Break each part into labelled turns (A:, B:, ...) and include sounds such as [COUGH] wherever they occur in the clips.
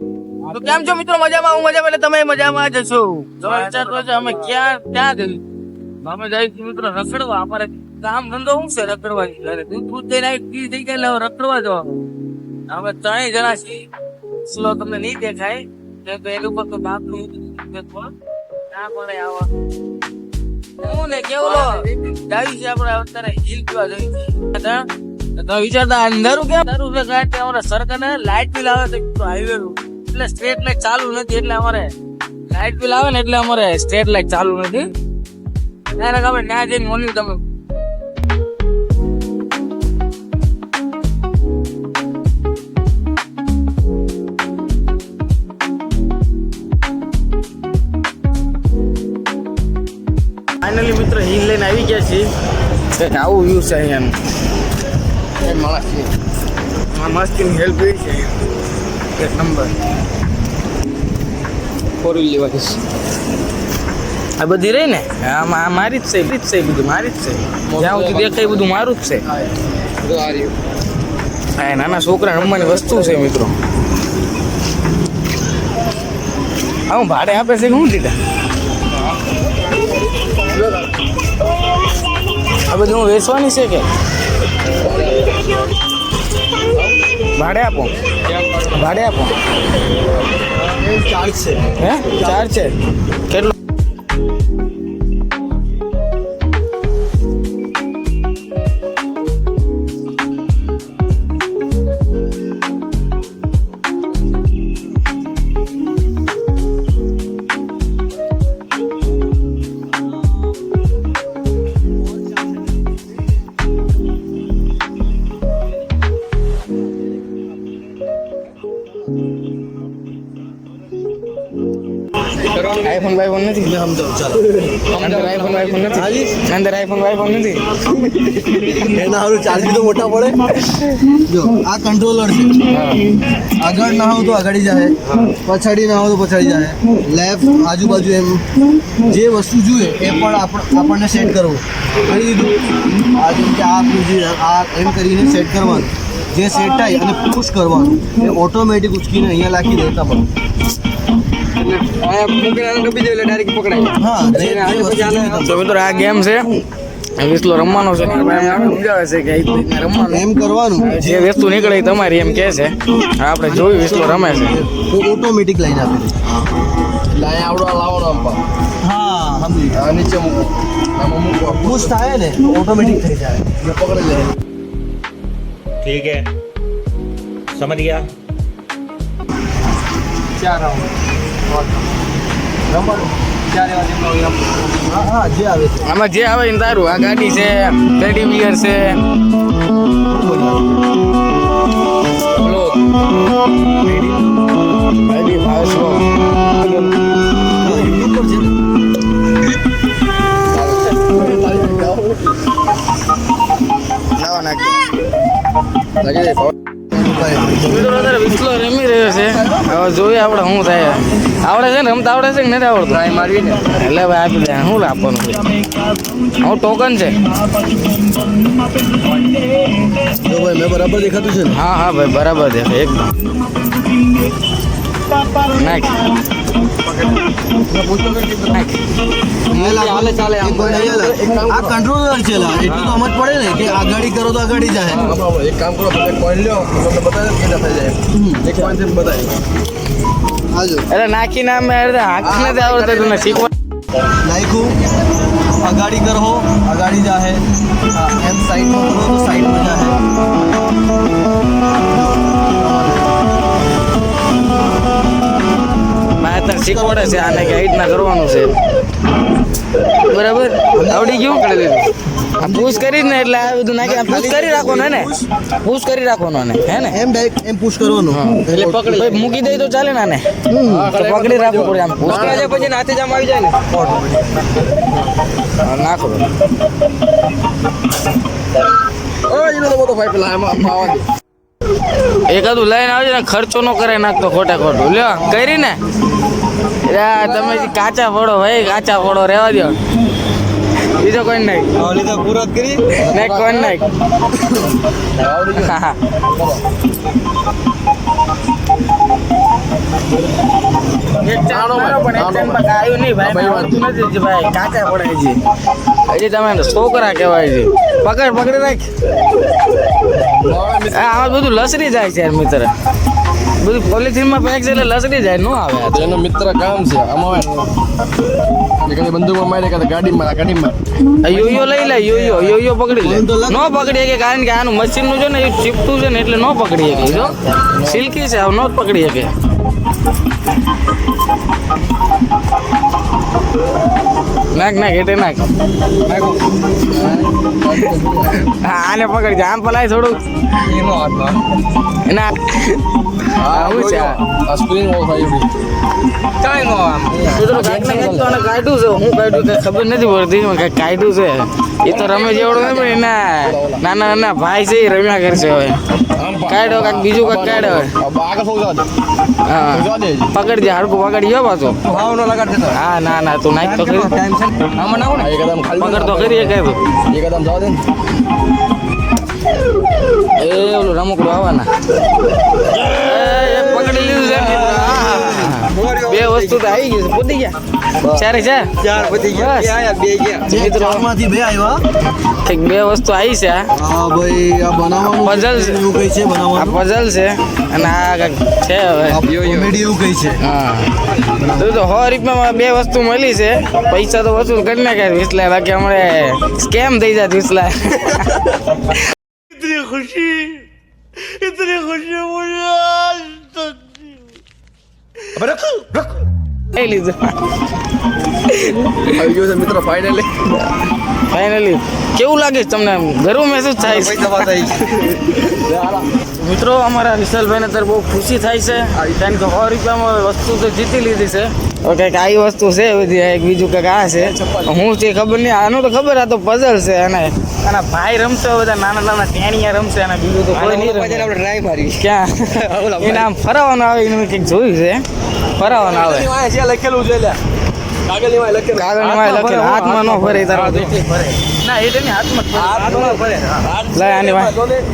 A: તો કેમ છો મિત્રો? મજામાં? હું મજામાં એટલે તમે મજામાં જ છો. તમે વિચારતો છો અમે ક્યાં ક્યાં જઈએ અમે છીએ મિત્રો રખડવા. અમારે કામ ધંધો શું છે રખડવા? ઘરે દૂધ દૂધ દઈને આવી પી થઈ ગયા એટલે રખડવા જવા અમે ત્રણેય જણા છીએ. સ્લો તમને નહીં દેખાય. તો કે એની ઉપર તો બાપનું ના પડે આવા. હું ને કેવલો ડાવી છે આપણે અત્યારે હિલ પીવા જઈએ છીએ. તમે વિચારતા અંધારું કેમ અંધારું છે? કે અમારે સરકારને લાઇટ બિલ આવે તો હાઈવે નું એટલે સ્ટ્રેટ લાઇટ ચાલુ નથી એટલે અમારે લાઇટ બિલ આવે ને એટલે અમારે સ્ટ્રેટ લાઇટ ચાલુ નથી. ત્યારે આપણે ત્યાં જઈને ઓનલી તમે ફાઇનલી મિત્ર હિલ લઈને આવી ગયા છીએ. આવું વ્યૂ છે અહીંયાનું માણસ છે મસ્તી હેલ્પ કરી છે અહીંયા. એક નંબર. ફોર વ્હીલ લેવાની આ બધી રહી ને? આ મારી જ છે મારી જ છે બધું મારી જ છે. જ્યાં સુધી દેખાય બધું મારું જ છે. હા નાના છોકરા રમવાની વસ્તુ છે મિત્રો. હા હું ભાડે આપે છે હું દીધા? આ બધું હું વેચવાની છે કે? ભાડે આપો. ભાડે આપો.
B: ચાર્જ છે.
A: હે? ચાર છે? કેટલું? આઈફોન બાઈફોન નથી. અંદર આઈફોન બાઈફોન નથી. અંદર આઈફોન બાઈફોન નથી.
B: એના હારું ચાર્જ તો મોટા પડે. જો આ કંટ્રોલર છે. આગળ ના હોય તો આગળ જાય. પછાડી ના હોય તો પછાડી જાય. લેફ્ટ આજુબાજુ એમ. જે વસ્તુ જોઈએ એ પણ આપણ- આપણને સેટ કરવું. કરી દીધું. આ જેમ કે આ આ એમ કરીને સેટ કરવાનું. જે સેટ થાય અને પુશ કરવાનું. એ ઓટોમેટિક ઉચકીને અહીંયા લાખી દેતા પણ.
A: તો આ ગેમ છે. વિસલો રમવાનો છે. સમજાવે છે રમવાનું.
B: એમ કરવાનું.
A: જે વસ્તુ નીકળે તમારી એમ કે છે. આપણે જોયું વિસલો રમે છે.
B: ઓટોમેટિક લાઈન આપે ને ઓટોમેટિક થઈ જાય.
C: ઠીક સમજ ગયા? ચાર
B: રાઉન્ડ
A: આમાં જે આવે એને તારું આ ગાડી છે ટેડી બિયર છે. બોલો. ગાડી મિત્રો અત્યારે વિસલો રમી રહ્યો છે. હવે જોઈએ આપણે શું થાય. રમતા આવડે છે કે નથી આવડતું?
C: ટ્રાય મારવી ને.
A: એટલે ભાઈ આપી દે શું આપવાનું છે હું ટોકન છે.
B: જો ભાઈ મેં બરાબર દેખાતું છે ને?
A: હા હા ભાઈ બરાબર છે એકદમ નાખ. નાખ.
B: ચાલે ચાલે આ કંટ્રોલર છે લા. એટલું તો સમજ પડે ને કે આગાડી કરો તો આગાડી જાય.
C: બાબા એક કામ કરો તમે કોઈન લ્યો. તમને બતાવે કે થઈ જાય. એક કોઈનથી બતાવે
B: હાજો
A: એટલે નાખી ના મેં હાથ નથી આવડતું તને શીખવા.
B: આગાડી કરો અગાડી જાહે. એમ સાઈડમાં કરો તો સાઈડમાં જાહે.
A: મારે તને શીખવાડે છે આને કે આ રીતના કરવાનું છે. બરાબર? આવડી ગયું? આ પુશ કરી ને એટલે આ બધું નાખી પુશ કરી રાખવાનો ને? પુશ કરી રાખવાનું ને હે ને?
B: એમ ડાયરેક્ટ એમ પુશ કરવાનું.
A: એટલે પકડી. ભાઈ મૂકી દઈ તો ચાલે ને આને. પકડી રાખવું પડે આમ. પુશ કરે પછી નાથી જ આમ આવી જાય ને. નાખો. એકાદું લઈને આવજો ને ખર્ચો નો કરે નાખતો ખોટા ખોટું. લ્યો કરી ને. તમે કાચા ફળો ભાઈ કાચા ફળો રહેવા દો બીજો કોઈ નહીં.
B: ઓલી તો પૂરો જ કરી.
A: નહીં કોઈ નહીં. છોકરા કેવાય છે. પકડ પકડી રાખ. આ આમાં બધું લસરી જાય છે મિત્ર. બધું પોલિથીનમાં પેક છે એટલે લસડી જાય નો આવે તો.
C: એનો મિત્ર કામ છે આમાં એ કદી બંદૂકમાં મારે કદી ગાડીમાં ગાડીમાં.
A: યોયો લઈ લે યોયો યોયો પકડી લે. નો પકડી શકે કારણ કે આનું મશીનનું છે ને એ ચીપટું છે ને એટલે નો પકડી શકે જો. સિલ્કી છે આવ નો પકડી શકે. નાખ નાખ એટલે નાખ. હા આને પકડી આમ પલાય થોડુંક.
C: એનો
A: હાથ ના. આવું છે? આ
C: ઓફ આવી
A: કાંઈ નો આમ. તો છે. હું કાઢ્યું કઈ ખબર નથી પડતી કાઢ્યું છે. એ તો રમે જેવડો પણ એના નાના નાના ભાઈ છે એ રમ્યા કરશે હવે. કાંઈક બીજું કાંઈક હવે
C: દે
A: હા. પકડજે હાડકું પકડી ગયો પાછો. હા ના ના તું નાખ તો
C: ખાલી
A: પકડ તો કરી એક
C: એકદમ જવા દે
A: એ ઓલું રમકડું આવવાના. પકડી લીધું છે. બે વસ્તુ તો આવી ગઈ છે. ગયા? ચારે ચાર?
C: ચાર પતી
A: ગયા.
C: બે ગયા.
A: મિત્રો
B: ચારમાંથી બે આવ્યા
A: કંઈક બે વસ્તુ આવી છે આ.
B: હા ભાઈ આ બનાવવાનું
A: પઝલ છે.
B: એવું કઈ છે
A: આ પઝલ છે અને આ કાંઈક છે હવે.
B: કોમેડી એવું કઈ છે?
A: હા. તો તો સો રૂપિયામાં બે વસ્તુ મળી છે. પૈસા તો વસૂલ કરી નાખ્યા વિસલા. બાકી હમણાં સ્કેમ થઈ જાય [LAUGHS] લઈ લીધું
C: આવી ગયો છે મિત્ર ફાઇનલી
A: ફાઇનલી કેવું લાગે છે તમને ગર્વ મહેસૂસ થાય છે. મિત્રો અમારા વિશાલભાઈને અત્યારે બહુ ખુશી થાય છે. કારણ કે સો રૂપિયામાં વસ્તુ તો જીતી લીધી છે. હવે કંઈક આવી વસ્તુ છે બધી એક બીજું કંઈક આ છે. હું છે ખબર નહીં આનું તો ખબર આ તો પઝલ છે અને આના ભાઈ રમશે બધા નાના નાના ટેણિયા રમશે અને બીજું તો કોઈ નહીં રમે.
C: ટ્રાય મારી
A: ક્યાં? [LAUGHS] એને આમ ફરાવાનું આવે એનું કંઈક જોયું છે. ફરાવાનું આવે.
C: લખેલું છે
A: હાથમાં ન ફરે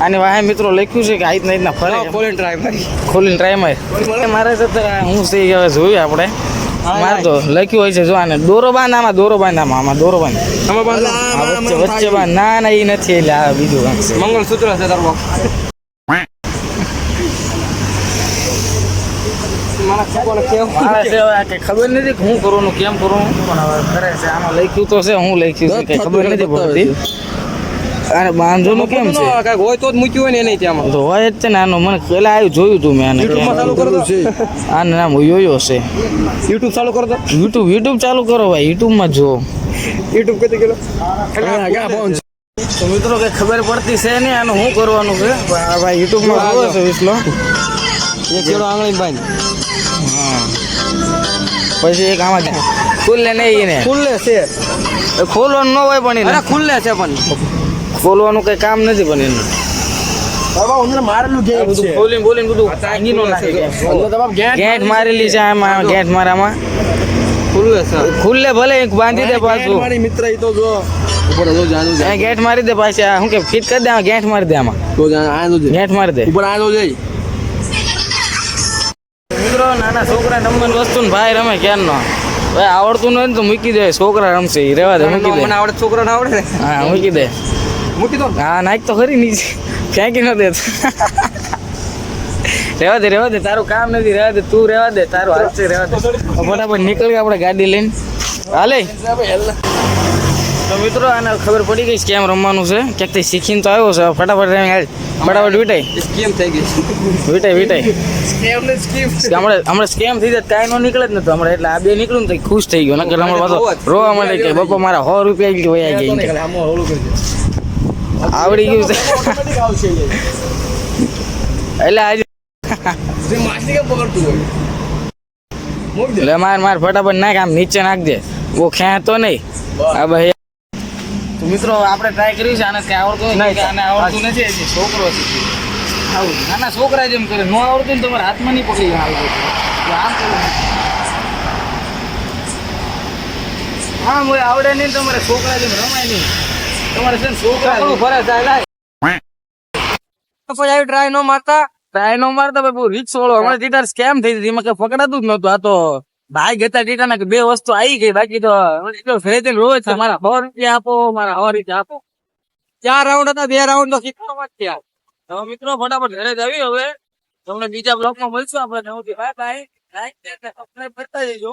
A: આની વાહે. મિત્રો લખ્યું છે કે આ રીતના ફરે
C: ખોલીને ટ્રાય મારી
A: ખોલીને ટ્રાય માર. મારે. છે હું છે હવે જોયું આપણે. મારે તો લખ્યું હોય છે જો આને દોરો બાંધ આમાં દોરો બાંધ આમાં આમાં દોરો બાંધ. આ વચ્ચે વચ્ચે બાંધ ના ના એ નથી એટલે આ બીજું કાંઈક છે.
C: મંગળસૂત્ર છે તારું
A: ખબર નથી કે હું કરવાનું કેમ કરવાનું પણ હવે કરે છે આમાં લખ્યું તો છે હું લખ્યું છે ખબર નથી પડતી. અને બાંધવાનું કેમ છે?
C: કાંઈક હોય તો જ મૂક્યું હોય ને એને ત્યાં
A: તો હોય જ છે ને આનો મને પેલા આવ્યું જોયું તું મેં આને
C: યુટ્યુબમાં ચાલુ કરો છે.
A: આનું નામ યોયો છે.
C: યુટ્યુબ ચાલુ કરો તો.
A: યુટ્યુબ યુટ્યુબ ચાલુ કરો ભાઈ યુટ્યુબમાં જો
C: યુટ્યુબ કદી કિલો
A: તો મિત્રો કઈ ખબર પડતી છે નહીં આનું શું કરવાનું છે? ભાઈ યુટ્યુબમાં જોવે છે વિસલો.
C: એક કેળો આંગળી બાંધ.
A: હા. પછી એક આમાં ખુલ્લે નહીં એને
C: ખુલ્લે છે.
A: ખોલવાનું ન હોય પણ એને.
C: ખુલ્લે છે પણ.
A: ખોલવાનું કઈ કામ નથી પણ એનું.
C: બાબા અંદર મારેલું ગેટ
A: બધું ખોલીને બોલીને બધું ભાંગી નો નાખે
C: ગેટ
A: ગેટ મારેલી છે આમાં ગેટ મારામાં.
C: ખુલ્લે છે.
A: ખુલ્લે ભલે બાંધી દે પાછું.
C: મારી મિત્ર ઈ તો જો. ઉપર જો જાનું
A: અહીંયા ગેટ મારી દે પાછી આ શું કે ફિટ કરી દે ગેટ મારી દે આમાં.
C: તો જાન આ જો
A: ગેટ મારી દે.
C: ઉપર આ જો જઈ.
A: મિત્રો નાના છોકરા નંબર વસ્તુ ને ભાઈ રમે ક્યારનો? ભાઈ આવડતું નથી તો મૂકી દે છોકરા રમશે રેવા દે મૂકી દે.
C: મને આવડે છોકરાને આવડે ને.
A: હા મૂકી દે.
C: મૂકી દો
A: હા નાખ તો ખરી નીચે ફેંકી ન દે રેવા દે રેવા દે તારું કામ નથી રેવા દે તું રેવા દે તારું છે રેવા દે. ફટાફટ નીકળ આપણે ગાડી લઈને. હાલે. તો મિત્રો આને ખબર પડી ગઈ છે કેમ રમવાનું છે? ક્યાંકથી શીખીને તો આવ્યો છે. ફટાફટ રમી હાલ. ફટાફટ વિટાય.
C: સ્કેમ થઈ ગઈ
A: વીટાઈ વીટાઈ
C: સ્કેમ ને સ્કેમ.
A: હમણાં હમણાં સ્કેમ થઈ જાય કાંઈ નો નીકળે જ નતો હમણાં એટલે આ બે નીકળ્યું ને તો ખુશ થઈ ગયો. નકર હમણાં પાછો રોવા માંડે કે બપ્પા મારા સો રૂપિયા કે વયા
C: ગઈ
A: આવડી ગયું છે. એટલે આજે એટલે માર માર ફટાફટ નાખ આમ નીચે નાખજે બહુ ખેંચતો નહીં. આ ભાઈ તો મિત્રો આપણે ટ્રાય કર્યું છે આને કઈ આવડતું નથી આને આવડતું નથી હજી છોકરો છે. આવું નાના છોકરા જેમ કરે. ન આવડતું ને તમારે હાથમાં નહીં પકડી જાય આવું આમ હા આમ આવડે નહીં તમારે છોકરા જેમ રમાય નહીં. તમારે છે છોકરા જેમ.
C: ફરે જાય લાય
A: પછી આવી ટ્રાય નો મારતા. ટ્રાય નો મારતા બહુ રિક્સ વાળો હમણાં સ્કેમ થઈ હતી એમાં કઈ પકડાતું જ નતું આ તો ભાઈ ગતા ટીટા ના બે વસ્તુ આવી ગઈ બાકી તો એટલો ઘરે રોજ છે, મારા સો રૂપિયા આપો મારા સો રીતે આપો. ચાર રાઉન્ડ હતા બે રાઉન્ડ તો શીખવામાં જ થયા. હવે મિત્રો ફટાફટ ઘરે જ આવી હવે. તમને બીજા બ્લોકમાં મળશું આપણે નવથી. બાય બાય લાઈક કરતા જજો.